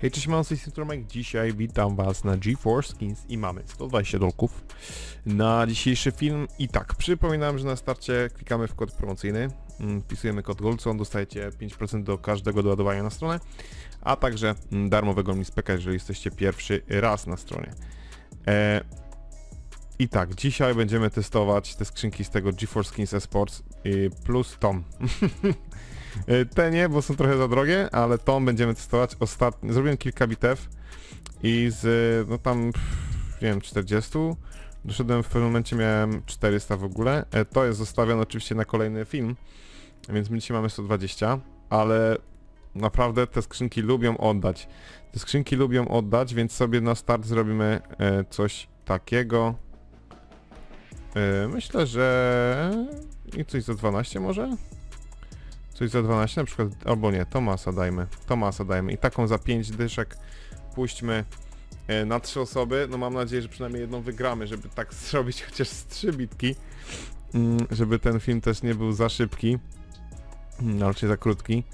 Hej, cześć, mam z Tomek. Dzisiaj witam was na GeForce Skins i mamy 120 dolków na dzisiejszy film. I tak, przypominam, że na starcie klikamy w kod promocyjny, mm, wpisujemy kod Goldson, dostajecie 5% do każdego doładowania na stronę, a także mm, darmowego mispeka, jeżeli jesteście pierwszy raz na stronie. E, I tak, dzisiaj będziemy testować te skrzynki z tego GeForce Skins Esports y, plus Tom. E, Te nie, bo są trochę za drogie, ale tą będziemy testować. Ostatnio zrobiłem kilka bitew i z, no tam, nie wiem, 40. Doszedłem w pewnym momencie, miałem 400 w ogóle. E, To jest zostawione oczywiście na kolejny film, więc my dzisiaj mamy 120, ale naprawdę te skrzynki lubią oddać. Te skrzynki lubią oddać, więc sobie na start zrobimy e, coś takiego. Myślę, że i coś za 12 może? Coś za 12 na przykład, albo nie, Tomasa dajmy, Tomasa dajmy i taką za 5 dyszek puśćmy e, na 3 osoby, no mam nadzieję, że przynajmniej jedną wygramy, żeby tak zrobić chociaż z 3 bitki, mm, żeby ten film też nie był za szybki, mm, raczej za krótki.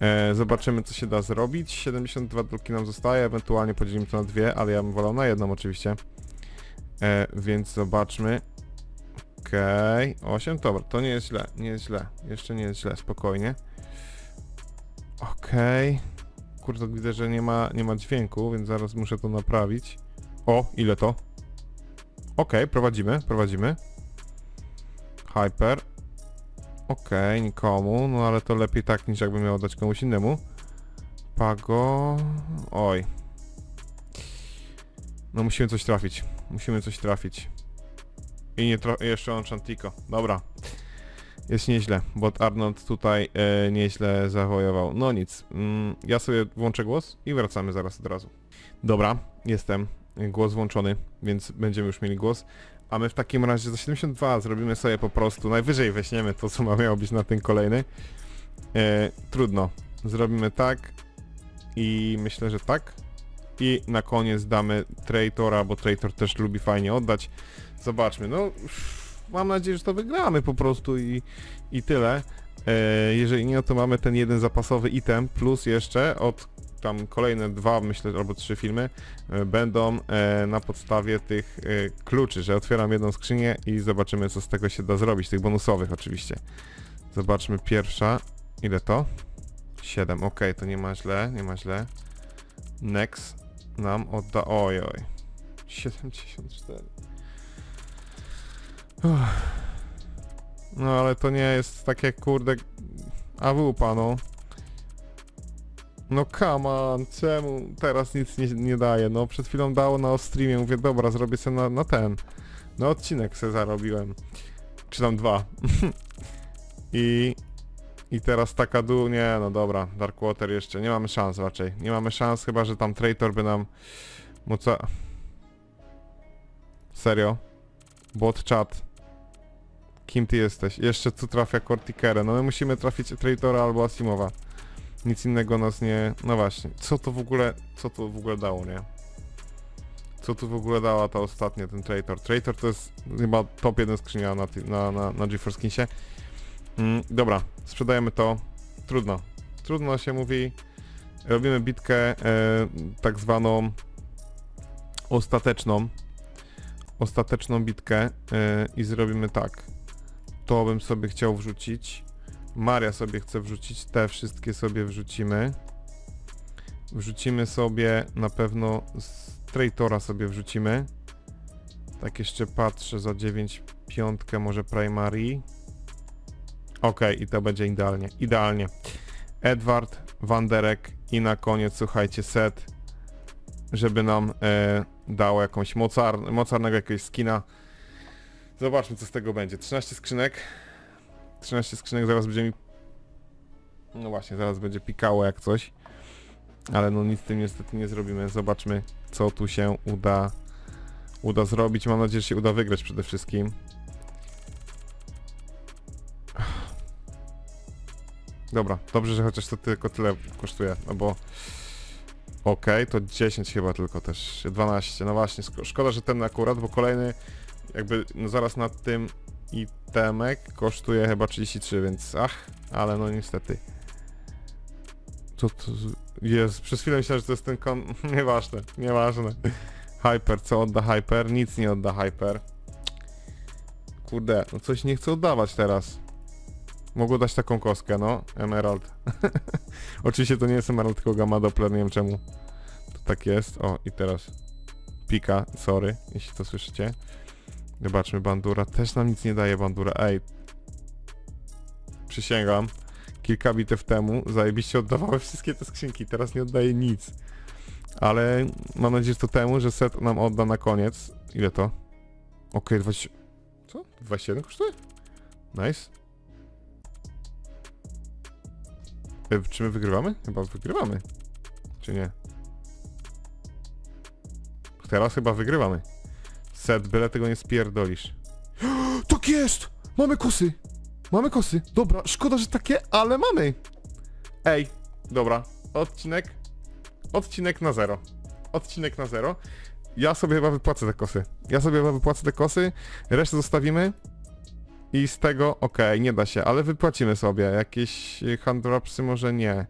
E, zobaczymy co się da zrobić, 72 dolki nam zostaje, ewentualnie podzielimy to na dwie, ale ja bym wolał na jedną oczywiście. E, więc zobaczmy. Okej, 8, dobra, to nie jest źle, nie jest źle, jeszcze nie jest źle, spokojnie. Okej, kurde, widzę, że nie ma, nie ma dźwięku, więc zaraz muszę to naprawić. O, ile to? Okej, prowadzimy, prowadzimy. Hyper. Okej, nikomu, no ale to lepiej tak niż jakbym miał dać komuś innemu. Pago... Oj. No musimy coś trafić, musimy coś trafić. I nie jeszcze on Chantico. Dobra. Jest nieźle, bo Arnold tutaj e, nieźle zawojował. No nic. Mm, ja sobie włączę głos i wracamy zaraz od razu. Dobra, jestem. Głos włączony, więc będziemy już mieli głos. A my w takim razie za 72 zrobimy sobie po prostu, najwyżej weźmiemy to, co ma miało być na ten kolejny. E, trudno. Zrobimy tak i myślę, że tak. I na koniec damy Traitora, bo Traitor też lubi fajnie oddać. Zobaczmy, no mam nadzieję, że to wygramy po prostu i, i tyle. E, jeżeli nie, no to mamy ten jeden zapasowy item, plus jeszcze od tam kolejne dwa, myślę, albo trzy filmy e, będą e, na podstawie tych e, kluczy, że otwieram jedną skrzynię i zobaczymy, co z tego się da zrobić, tych bonusowych oczywiście. Zobaczmy pierwsza. Ile to? 7, ok, to nie ma źle, nie ma źle. Next nam odda... Oj, oj. 74. Uff. No ale to nie jest takie kurde AWP no. No come on, czemu teraz nic nie, nie daje? No przed chwilą dało na streamie, mówię dobra, zrobię sobie na, na ten. Na odcinek se zarobiłem. Czy tam dwa. I... I teraz taka dół, nie no dobra, Darkwater jeszcze, nie mamy szans raczej. Nie mamy szans, chyba że tam Traitor by nam... Moca... Serio? Bot chat. Kim ty jesteś? Jeszcze tu trafia Corticere. No my musimy trafić Traitora albo Asimowa. Nic innego nas nie... No właśnie. Co to w ogóle... Co to w ogóle dało, nie? Co tu w ogóle dała ta ostatnia, ten Traitor? Traitor to jest chyba top 1 skrzynia na, na, na, na GeForce Skinsie. Mm, dobra, sprzedajemy to. Trudno. Trudno się mówi. Robimy bitkę e, tak zwaną ostateczną. Ostateczną bitkę e, i zrobimy tak. To bym sobie chciał wrzucić. Maria sobie chce wrzucić, te wszystkie sobie wrzucimy. Wrzucimy sobie na pewno z Traitora sobie wrzucimy. Tak jeszcze patrzę za 9 piątkę może Primary. Okej, i to będzie idealnie. Idealnie. Edward, Wanderek i na koniec, słuchajcie, set, żeby nam e, dało jakąś mocar, mocarnego jakiegoś skina. Zobaczmy, co z tego będzie. 13 skrzynek. 13 skrzynek zaraz będzie mi... No właśnie, zaraz będzie pikało jak coś. Ale no nic z tym niestety nie zrobimy. Zobaczmy, co tu się uda uda zrobić. Mam nadzieję, że się uda wygrać przede wszystkim. Dobra, dobrze, że chociaż to tylko tyle kosztuje, no bo... Okej, to 10 chyba tylko też, 12, no właśnie, szko- szkoda, że ten akurat, bo kolejny jakby no zaraz nad tym itemek kosztuje chyba 33, więc ach, ale no niestety. to... z- Jest, przez chwilę myślałem, że to jest ten kon... Nieważne, nieważne. Hyper, co odda Hyper? Nic nie odda Hyper. Kurde, no coś nie chcę oddawać teraz. Mogło dać taką kostkę, no. Emerald. Oczywiście to nie jest Emerald, tylko Gamma Doppler, nie wiem czemu. To tak jest. O, i teraz pika, sorry, jeśli to słyszycie. Zobaczmy, bandura. Też nam nic nie daje bandura. Ej. Przysięgam. Kilka bitew temu zajebiście oddawały wszystkie te skrzynki. Teraz nie oddaje nic. Ale mam nadzieję, że to temu, że set nam odda na koniec. Ile to? Okej, 20... Co? 27 kosztuje? Nice. E, Czy my wygrywamy? Chyba wygrywamy. Czy nie? Teraz chyba wygrywamy. Set, byle tego nie spierdolisz. Tak jest! Mamy kosy! Mamy kosy. Dobra, szkoda, że takie, ale mamy. Ej, dobra. Odcinek. Odcinek na zero. Odcinek na zero. Ja sobie chyba wypłacę te kosy. Ja sobie chyba wypłacę te kosy. Resztę zostawimy. I z tego, okej, nie da się, ale wypłacimy sobie. Jakieś y, handropsy może nie.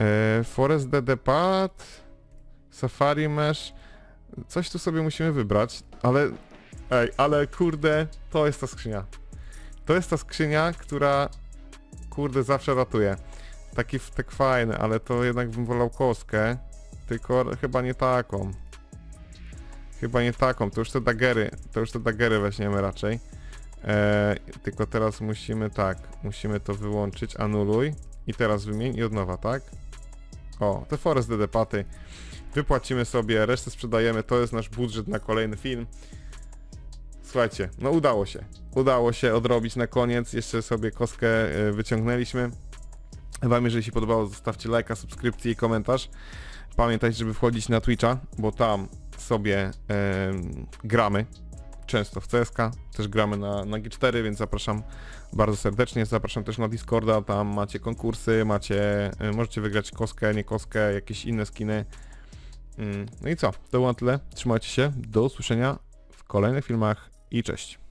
E, Forest DD Pad. Safari Mesh. Coś tu sobie musimy wybrać, ale... Ej, ale kurde, to jest ta skrzynia. To jest ta skrzynia, która kurde zawsze ratuje. Taki tak fajny, ale to jednak bym wolał kostkę. Tylko chyba nie taką. Chyba nie taką, to już te dagery, to już te dagery weźmiemy raczej. Eee, tylko teraz musimy tak, musimy to wyłączyć, anuluj i teraz wymień i od nowa, tak? O, te Forest DD paty. Wypłacimy sobie, resztę sprzedajemy, to jest nasz budżet na kolejny film. Słuchajcie, no udało się. Udało się odrobić na koniec, jeszcze sobie kostkę e, wyciągnęliśmy. Wam, jeżeli się podobało, zostawcie lajka, subskrypcję i komentarz. Pamiętajcie, żeby wchodzić na Twitcha, bo tam sobie gramy często w CSK, też gramy na, na G4, więc zapraszam bardzo serdecznie. Zapraszam też na Discorda, tam macie konkursy, macie, e, możecie wygrać kostkę, nie kostkę, jakieś inne skiny. Mm, No i co, to było na tyle. Trzymajcie się, do usłyszenia w kolejnych filmach i cześć.